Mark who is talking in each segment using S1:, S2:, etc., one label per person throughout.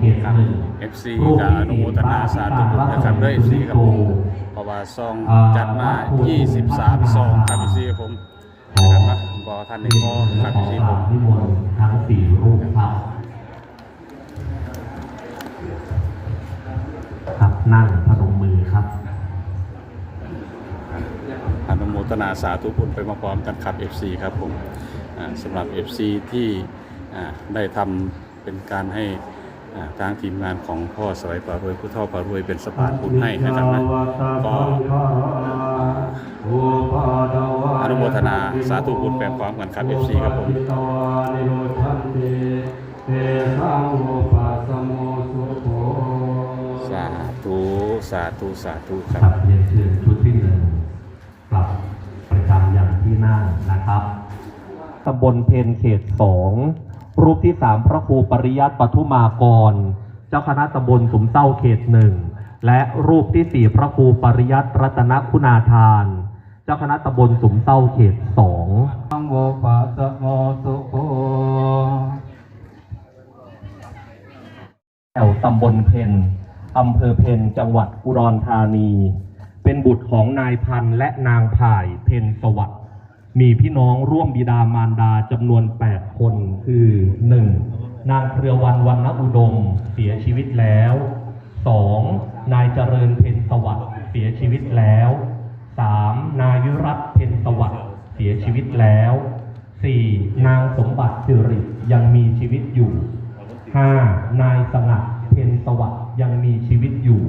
S1: เขตหนึ่ง
S2: FC กับอนุโมทนาสาธุบุญนะครับด้วย FC ครับผมเพราะว่าซองจัดมา 23 ซองครับ FC ครับผมนะครับนะบอท่านหนึ่งพอครับ FC ผม
S1: นิมนต์ทั้งสี่รูปครับครับนั่งพนมมือครับ
S2: อนุโมทนาสาธุบุญไปมาพร้อมกันครับ FC ครับผมอ่าสำหรับ FC ที่อ่าได้ทำเป็นการให้อ่า ทางทีมงานของพ่อสวยป่ารวยผู้เท่าป่ารวยเป็นสะพานบุญให้นะครับนะก็อนุโมทนาสาธุบุญแปลพร้อมกันครับ FC ครับผมสาธุสาธุสาธุครั
S1: บเรียนเชิญชุดที่หนึ่งกลับประจำอย่างที่นั่งนะครับตำบลเพนเขตสอง รูปที่สามพระครูปริยัติปทุมากร เจ้าคณะตำบลสุมเต้าเขตหนึ่งและรูปที่สี่พระครูปริยัติรัตนคุณาทาน เจ้าคณะตำบลสุมเต้าเขตสอง
S3: สังโฆปัสสะโมสุโข
S1: แถวตำบลเพนอำเภอเพนจังหวัดอุดรธานี เป็นบุตรของนายพันธุ์และนางผ่ายเพนสวัสดิ์ มีพี่น้องร่วมบิดามารดาจำนวน 8 คนคือ 1. นางเครือวันวันณอุดมเสียชีวิตแล้ว 2. นายเจริญเพนสวัสดิ์เสียชีวิตแล้ว 3. นายวิรัตเพนสวัสดิ์เสียชีวิตแล้ว 4. นางสมบัติสิริยังมีชีวิตอยู่ 5. นายสงัดเพนสวัสดิ์ยังมีชีวิตอยู่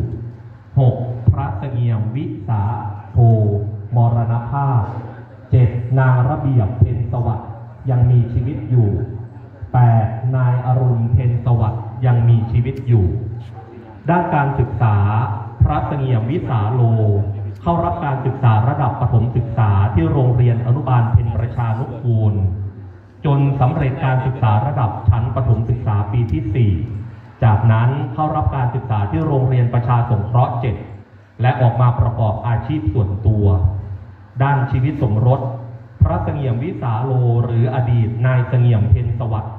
S1: 6. พระเสงี่ยมวิสาโทมรณภาพ 7. นางระเบียบเพนสวัสดิ์ยังมีชีวิตอยู่ 8. นายอรุณเพนสวัสดิ์ยังมีชีวิตอยู่ ด้านการศึกษาพระเสงี่ยมวิสาโล เข้ารับการศึกษาระดับประถมศึกษาที่โรงเรียนอนุบาลเพ็ญประชานุกูล จนสำเร็จการศึกษาระดับชั้นประถมศึกษาปีที่ 4 จากนั้นเข้ารับการศึกษาที่โรงเรียนประชาสงเคราะห์ 7 และออกมาประกอบอาชีพส่วนตัว ด้านชีวิตสมรส พระเสงี่ยมวิสาโลหรืออดีตนายเสงี่ยมเพ็ญสวัสดิ์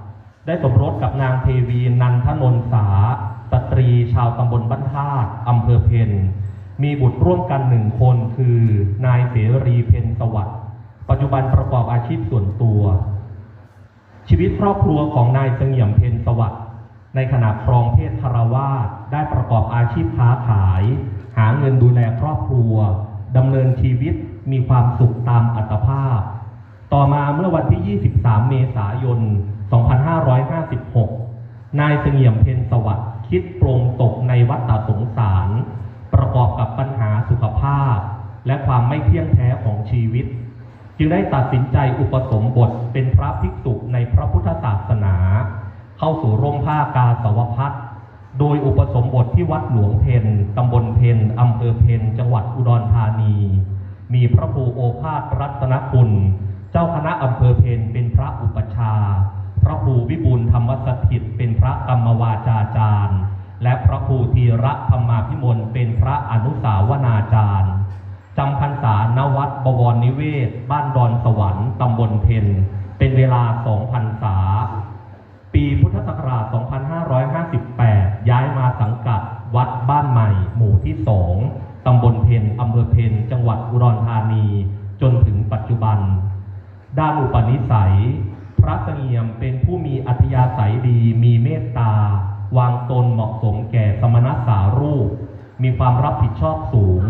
S1: ได้สมรสกับนางเทวีนันทนนสาสตรีชาวตำบลบ้านธาอำเภอเพนมีบุตรร่วมกันหนึ่งคนคือนายเสรีเพ็ญสวัสดิ์ปัจจุบันประกอบอาชีพส่วนตัว ชีวิตครอบครัวของนายเสงี่ยมเพ็ญสวัสดิ์ในขณะครองเพศคารวาสได้ประกอบอาชีพค้าขาย หาเงินดูแลครอบครัวดำเนินชีวิต มีความสุขตามอัตภาพ ต่อมาเมื่อวันที่ 23 เมษายน 2556 นายเสงี่ยมเพ็ญสวัสดิ์คิดปรงตกในวัฏฏสงสาร ประกอบกับปัญหาสุขภาพ และความไม่เที่ยงแท้ของชีวิต จึงได้ตัดสินใจอุปสมบทเป็นพระภิกษุในพระพุทธศาสนา เข้าสู่ร่มผ้ากาสาวพัดโดยอุปสมบทที่วัดหลวงเพนตำบลเพนอำเภอเพนจังหวัดอุดรธานี มีพระครูโอภาสรัตนคุณ เจ้าคณะอำเภอเพนเป็นพระอุปชา พระครูวิบูลธรรมสถิตเป็นพระกรรมวาจาจารย์ และพระครูธีระธรรมาพิมลเป็นพระอนุสาวนาจารย์จำพรรษาณวัดบวรนิเวศ บ้านดอนสวรรค์ตำบลเพนเป็นเวลาสองพรรษา ปีพุทธศักราช 2558 ย้ายมาสังกัดวัดบ้านใหม่ หมู่ที่2ตำบลเพนอำเภอเพนจังหวัดอุดรธานี จนถึงปัจจุบัน ด้านอุปนิสัย พระเสงี่ยมเป็นผู้มีอัธยาศัยดีมีเมตตา วางตนเหมาะสมแก่สมณสารูป มีความรับผิดชอบสูง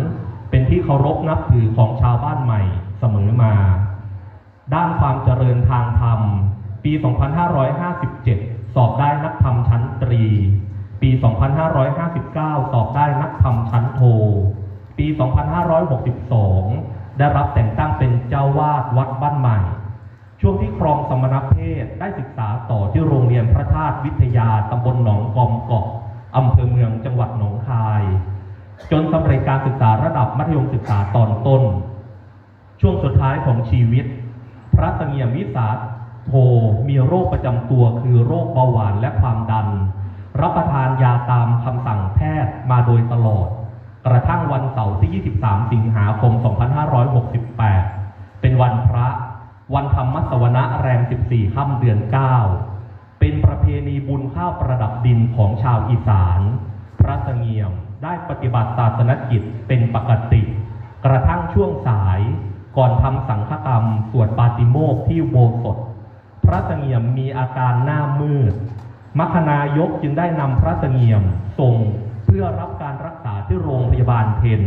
S1: เป็นที่เคารพนับถือของชาวบ้านใหม่เสมอมา ด้านความเจริญทางธรรม ปี 2557 สอบได้นักธรรมชั้นตรี ปี 2559 สอบได้นักธรรม 2562 ได้รับแต่งตั้งเป็นเจ้าวาดวัดบ้านใหม่ ช่วงที่ครองสมณเพศได้ศึกษาต่อที่โรงเรียนพระธาตุวิทยาตำบลหนองกอมเกาะอำเภอเมืองจังหวัดหนองคาย จนสำเร็จการศึกษาระดับมัธยมศึกษาตอนต้น ช่วงสุดท้ายของชีวิต พระเสงี่ยมวิสาโทมีโรคประจำตัวคือโรคเบาหวานและความดัน รับประทานยาตามคำสั่งแพทย์มาโดยตลอด กระทั่งวันเสาร์ที่ 23 สิงหาคม 2568 เป็นวันพระ วันธรรมสวนะแรม14 ค่ำเดือน 9 เป็นประเพณีบุญข้าวประดับดินของชาวอีสาน พระเสงี่ยมได้ปฏิบัติศาสนกิจเป็นปกติ กระทั่งช่วงสายก่อนทำสังฆกรรมสวดปาติโมกข์ที่โบสถ พระเสงี่ยมมีอาการหน้ามืด มัคคณายกจึงได้นำพระเสงี่ยมส่ง พื่อรับการรักษาที่โรงพยาบาลเพน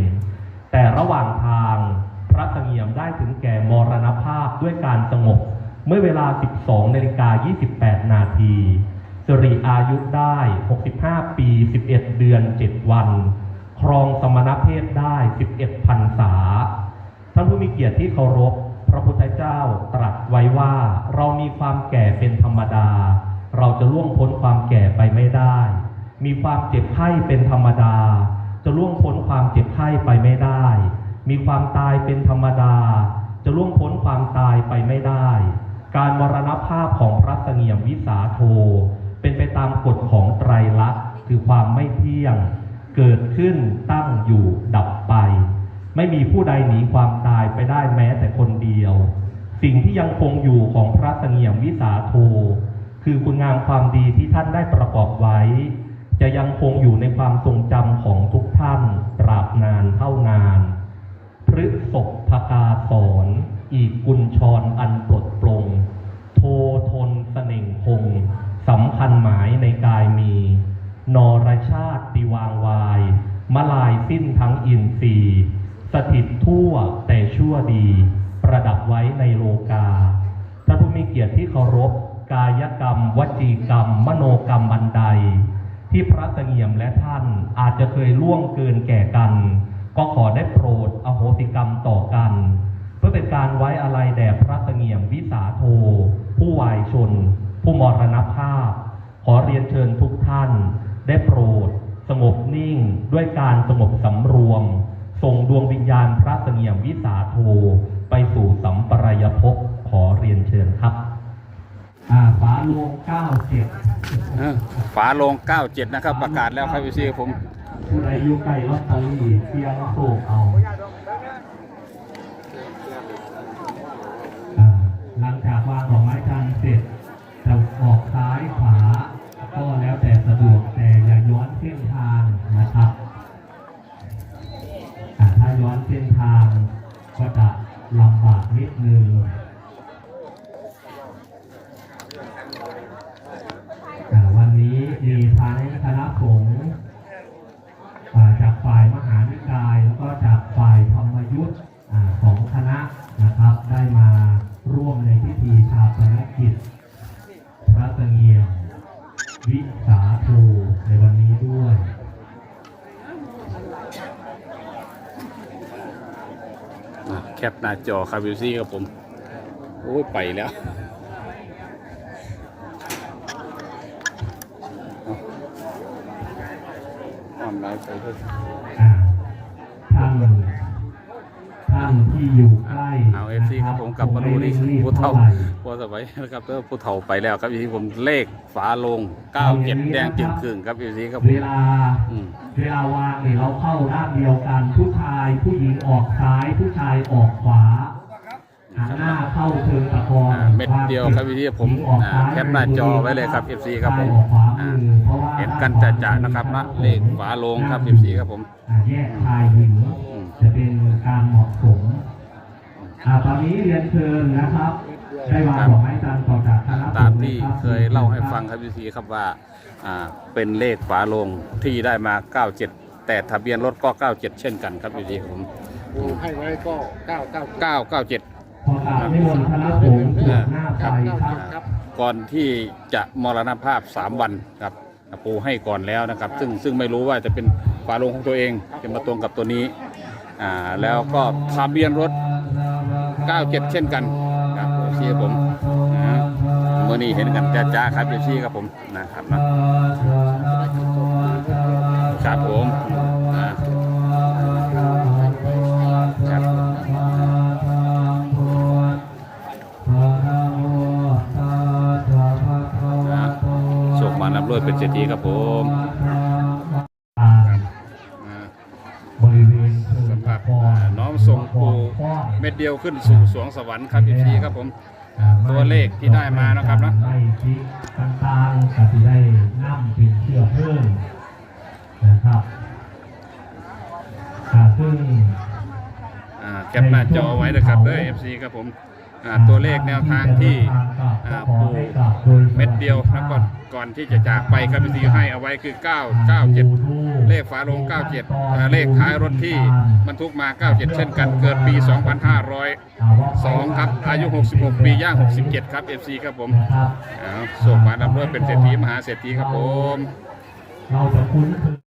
S1: แต่ระหว่างทางพระเสงี่ยมได้ถึงแก่มรณภาพด้วยการสงบ เมื่อเวลา 12นาฬิกา28 นาทีสิริอายุได้ 65 ปี 11 เดือน 7 วัน ครองสมณเพศได้ 11พรรษา ท่านผู้มีเกียรติที่เคารพ พระพุทธเจ้าตรัสไว้ว่าเรามีความแก่เป็นธรรมดา เราจะล่วงพ้นความแก่ไปไม่ได้ มีความเจ็บไข้เป็นธรรมดา จะล่วงพ้นความเจ็บไข้ไปไม่ได้ มีความตายเป็นธรรมดา จะล่วงพ้นความตายไปไม่ได้ การมรณภาพของพระเสงี่ยมวิสาโท เป็นไปตามกฎของไตรลักษณ์คือความไม่เที่ยง เกิดขึ้นตั้งอยู่ดับไป ไม่มีผู้ใดหนีความตายไปได้แม้แต่คนเดียว สิ่งที่ยังคงอยู่ของพระเสงี่ยมวิสาโท คือคุณงามความดีที่ท่านได้ประกอบไว้ จะยังคงอยู่ในความทรงจำของทุกท่านตราบนานเท่านาน พฤศพพกาสอนอีกกุญชรอันปลดปลง โททนเสน่งคงสำคัญหมายในกายมี นรชาติติวางวาย มลายสิ้นทั้งอินทรีย์สถิตทั่วแต่ชั่วดี ประดับไว้ในโลกาท่านผู้มีเกียรติที่เคารพ กายกรรม วจีกรรม มโนกรรมบันใด ที่พระเสงี่ยมและท่านอาจจะเคยล่วงเกินแก่กัน ก็ขอได้โปรดอโหสิกรรมต่อกัน เพื่อเป็นการไว้อาลัยแด่พระเสงี่ยมวิสาโท ผู้วายชน ผู้มรณภาพ ขอเรียนเชิญทุกท่าน ได้โปรด สงบนิ่งด้วยการสงบสำรวม ส่งดวงวิญญาณพระเสงี่ยมวิสาโท ไปสู่สัมปรายภพขอเรียนเชิญครับ อ่าฝาลวงเก้าเจ็ด
S2: เออฝาโลง97 นะครับ ประกาศแล้วครับพี่ซีผม
S1: ผู้ใดอยู่ใกล้ลอตเตอรี่เพียงโศกเอาอ่าหลังจากวางดอกไม้จันทร์เสร็จจะออกซ้ายขวาก็แล้วแต่สะดวกแต่อย่าย้อนเส้นทางนะครับอ่าถ้าย้อนเส้นทางก็จะลำบากนิดนึง อ่าวัน นี้มีทั้งคณะสงฆ์จากฝ่ายมหานิกาย แล้วก็จากฝ่ายธรรมยุทธ์ของคณะนะครับ ได้มาร่วมในพิธีชาปนกิจ พระตะเงียมวิสาโทในวันนี้ด้วย
S2: แคปหน้าจอครับพี่ซีครับผม โอ้ยไปแล้วเอาออน ไลน์ไปด้วย
S1: อ่าท่านท่านที่อยู่ใกล้
S2: เอาเอฟซีครับผมกลับมาดูนี่
S1: คงไม่รีบ
S2: ผู้เฒ่า
S1: ไหร่
S2: ผู้สบายนะครับเออผู้เฒ่าไปแล้วครับพี่ผมเลขฝาโลง97แดงจึงครึ่งครับพี่ซีครับผ
S1: เว
S2: ม
S1: ลา
S2: อืม
S1: เวลาวางเนี่ยเราเข้าด้านเดียวกันผู้ชายผู้หญิงออกซ้ายผู้ชายออกขวาหันหน้า หน้าเข้าคืน
S2: พอเม็ดเดียวครับพี่ที่ผมแคปหน้าจอไว้เลยครับ FC ครับผม
S1: เห็
S2: นกันจัดๆนะครับนะเลขฝาลงครับ FC ครับผม
S1: แยกชายหิ
S2: ว
S1: จะเป็นการเหมาะสมตอนนี้เรียนเชิญนะครับได้วางดอกไม้จันทร์ต่อจาก
S2: ตามที่เคยเล่าให้ฟังครับพี่ทีครับว่าเป็นเลขฝาลงที่ได้มา 97 แต่ทะเบียนรถก็ 97 เช่นกันครับพี่ที่ผม
S4: ให้ไว้ก็ 997
S2: 997
S1: ประกาศให้มนคณะสงฆ์ตรวจหน้าไปครับ
S2: ก่อนที่จะมรณภาพ 3 วันครับปูให้ก่อนแล้วนะครับ ซึ่งซึ่งไม่รู้ว่าจะเป็นฝาโลงของตัวเองจะมาตรงกับตัวนี้อ่าแล้วก็ทะเบียนรถ 97 เช่นกันครับเอฟซีผมเมื่อนี้เห็นกันจ้าๆครับเอฟซีครับผมนะครับนะครับผม เป็นเศรษฐีครับผมอ่า
S1: บริเวณเชิง
S2: สำหรับ
S1: ตะกอ
S2: อ่านน้อมส่งปูเม็ดเดียวขึ้นสู่สวงสวรรค์ครับโยชี่ครับผม
S1: อ่า
S2: ตัวเลขที่ได้มานะครับเนอะ
S1: ไม่พิต่างๆก็ที่ได้นำเป็นเชื่อเพิ่มนะครับอ่าซึ่ง
S2: อ่าแคปหน้าจอไว้นะครับเด้อ FC ครับผมอ่า ตัวเลขแนวทางที่อ่าปูเม็ดเดียวแล้วก่อนก่อนที่จะจากไปครับพี่ซีให้เอาไว้คือ 997 เลขฝาโลง 97อ่าเลขท้ายรถที่บรรทุกมา 97 เช่นกันเกิดปี 2502 ครับ อายุ 66 ปีย่าง 67 ครับ FC ครับผม
S1: นะครับ
S2: เอาส่งมาดำเพื่อเป็นเศรษฐีมหาเศรษฐีครับผม
S1: เราจะคุ้นเคย